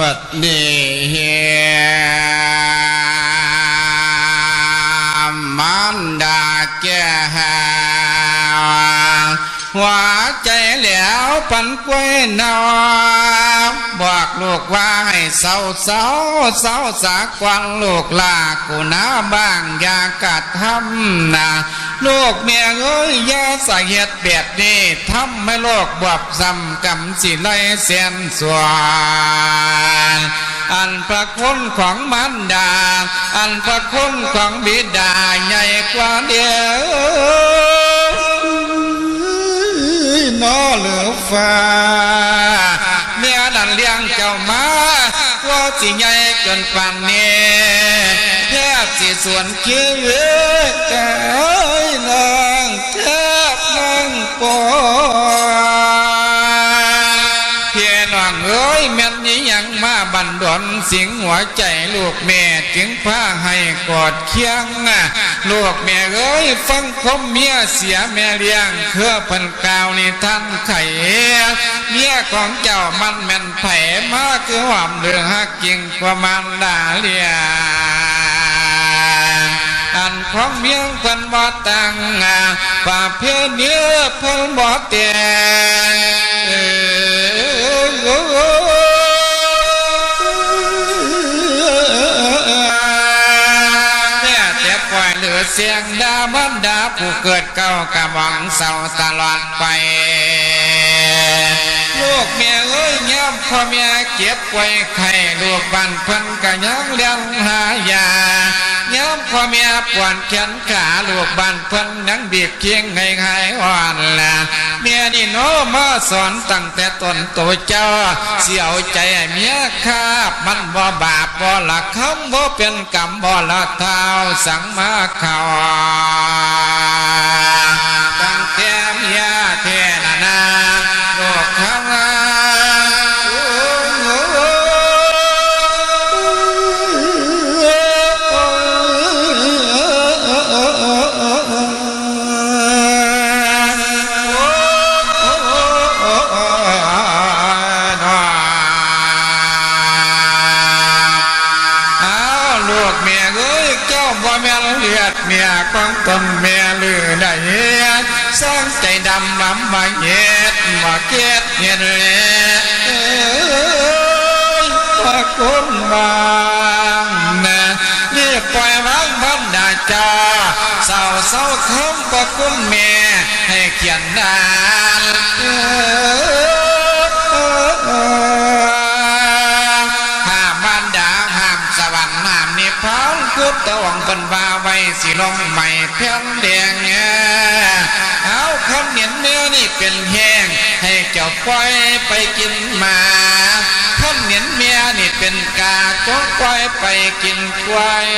บัดนี้มั หัวใจแหล้วปันกล้วยนอบอกลูกว่าให้เศร้าเศร้าเศร้าสากวันลูกลากูนะบ้างอย่ากัดทำนะลูกเมียเอ้ยยาสาเหตุแบบนี้ทำให้โลกบวบซ้ำกำสิไลเสียนสวนอันพระคุณของมันดา อันพระคุณของบิดาใหญ่กว่าเดียว นอเหลือฟ้าเมียนั่นเลี้ยงเจ้ามาว่าสิใหญ่เกินปานนี้แทบสิส่วนคิวแก่ บันดอนสิงหัวใจลูกแม่จึงพาให้กอดเคียงนะลูกแม่เอ้ยฟังคมเมียเสียแม่เลี้ยงเครือพันกาวนี่ท่านไข่เมียของเจ้ามันแม่นไผ่มาคือหอมเดือฮักกิ่งกว่ามันดาเลียอันของเมียงพิ่นบ่ตังป่าเพียเนื้อเพิ่นบ่เตีย สียงดามันดาผู้เกิดเก้ากะบังเศร้าตลอดไป ลูกเมีย ยย้ำพ่อเมียเก็บไว้ไข่ลูกบ้านเพิ่นก็ยังเลี้ยงหายาย้ำพ่อเมียปวดแขนขาลูกบ้านเพิ่นนังบีบเคียงให้หายอ่อนละเมียนี่โนมาสอนตั้งแต่ต้นตัวเจ้าเสียวใจเมียคาบมันบ่บาปบ่ละคำบ่เป็นกรรมบ่ละเท้าสังมาเขาตั้ อ้ยเจ้าบ่แม่เลือดเมียของตนเมียลือได้เฮ็ดสร้างใจดำบ่มาเฮ็ดบ่เก็ดเฮ็ดแลยว่าคนบางนะนี่ปล่อยวางบันดาจาเศร้าเศร้าคำประคุณแม่ให้เขียนนานานคือตะวังเป็นบาไว้สิลงใหม่เพียงแดงเอาคำเหนียนเนื้อนี่เป็นแห้งให้เจ้าปล่อยไปกินมาคำเหนียนเมียนี่เป็นกาจงปล่อยไปกินกล้วย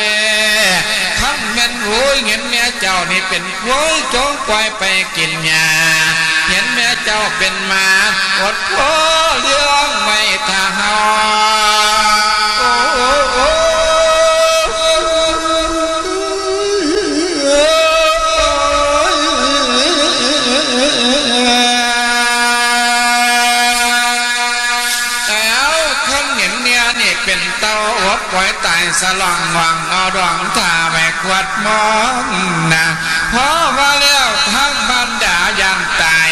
คำเงินโวยเงินเมียเจ้านี่เป็นกล้วยจงปล่อยไปกินยาเห็นเมียเจ้าเป็นมาอดโอเลี้ย ต้าหัวปล่อยตายสลองวังเอาดวงตาแบกวัดมองนะเพราะว่าแล้วทั้งบรรดายันตาย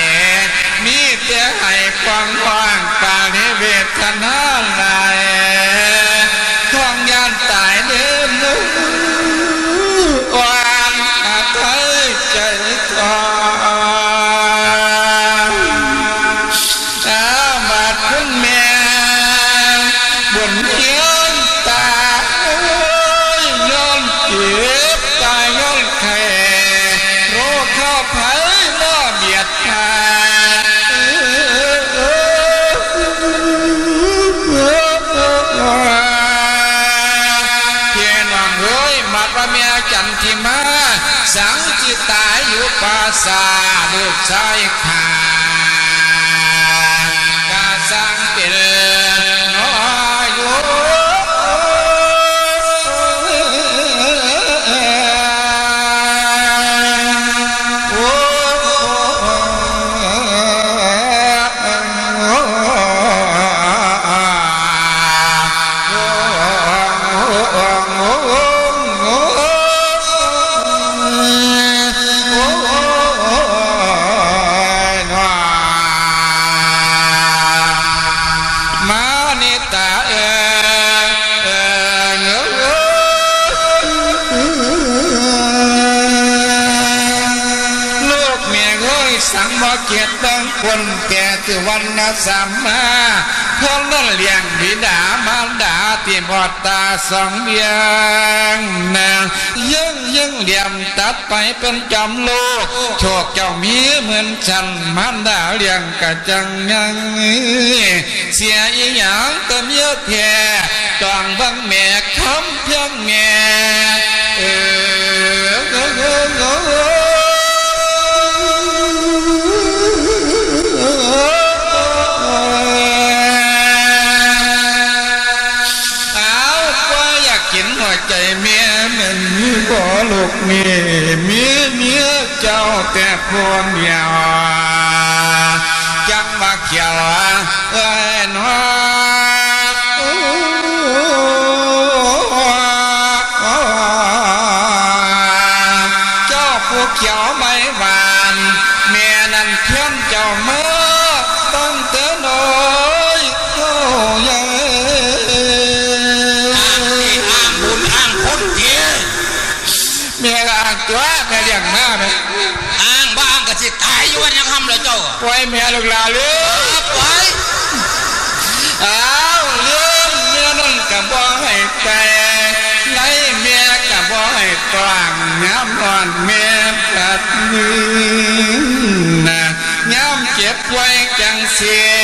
มีเต่ให้ฟังฟังปานิเวทนา อ้ยมาประเมียจันทิมา สังจิตาอยู่ปราสาลูกชายขา เกียรติบังคนแก่ถือวันนะสามมาพอนั่นเลี้ยงบิดามารดาตีบอดตาสองเบียงนางยังยังเหลี่ยมตัดไปเป็นจอมโลกโชคเจ้ามีเหมือนฉันมารดาเลี้ยงกะจังยังเสียอีหยังเติมเยอะแท่จองบังแม่คำเพียงแม่เออ ใจเมียมือนมีบ่ลูกเมียมีเมียเจ้าแต่พวงเดียวจังมาเขียวเอ้ยน้อเจ้าผู้เขียวไม่หวานเมียนั้นเพื่อนเจ้าเมื่อ มียก็อ่างตัวแม่เลี้ยงมาไหมอ้างบ้างก็สิตายอยู่วันยังคำเลยเจ้าปล่อยเมียลูกหลานเลยไปอ้าวเรื่องเมียนั่นก็บ่ให้แต่ไล่เมียก็บ่ให้ตวางน้ำนอนเมียปัดนี้นะย้ำเจ็บไว้จังเสีย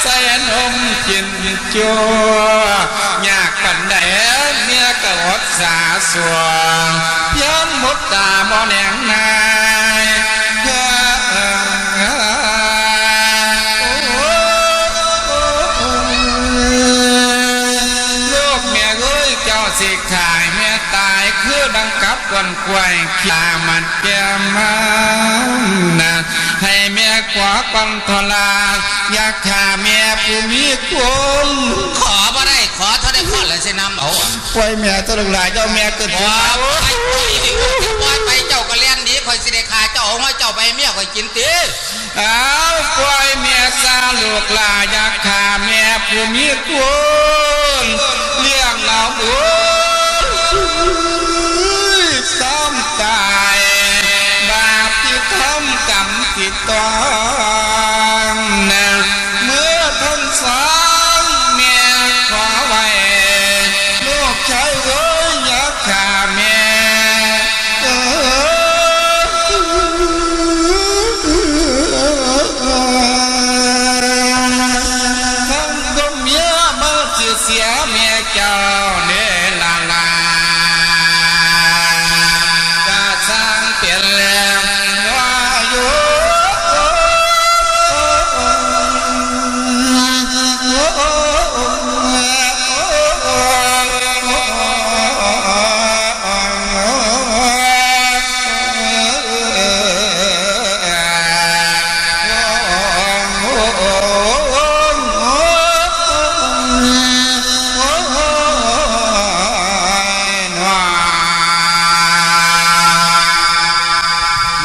แส่นมกินจัวยากปันแดเมียก็อดสาสวงย้อนมดตาบ่แหนงนายลูกเมียเอ้ยเจ้าสิขายเมียตายคือดังกับกวนควายขามันแก้มมันนะให้เมียขวาปังทลาอยากฆ่าเมียผู้มีคนขอบ่ได้ขอเท่าได้ข้อเลยสินำเอาปล่อยเมียตลกหลายเจ้าเมียเกิดบ่ขึ้นมาไปไปดิจะปล่อยไปเจ้าก็เลี้ยนหนีคอยสิได้ขาเจ้าเอามาเจ้าไปเมียคอยกินตีเอาปล่อยเมียซาลูกหลานอยากฆ่าเมียผู้มีคนเลี้ยงเราบุญซ้ำตายบาปที่ทำกรรมที่ต้อ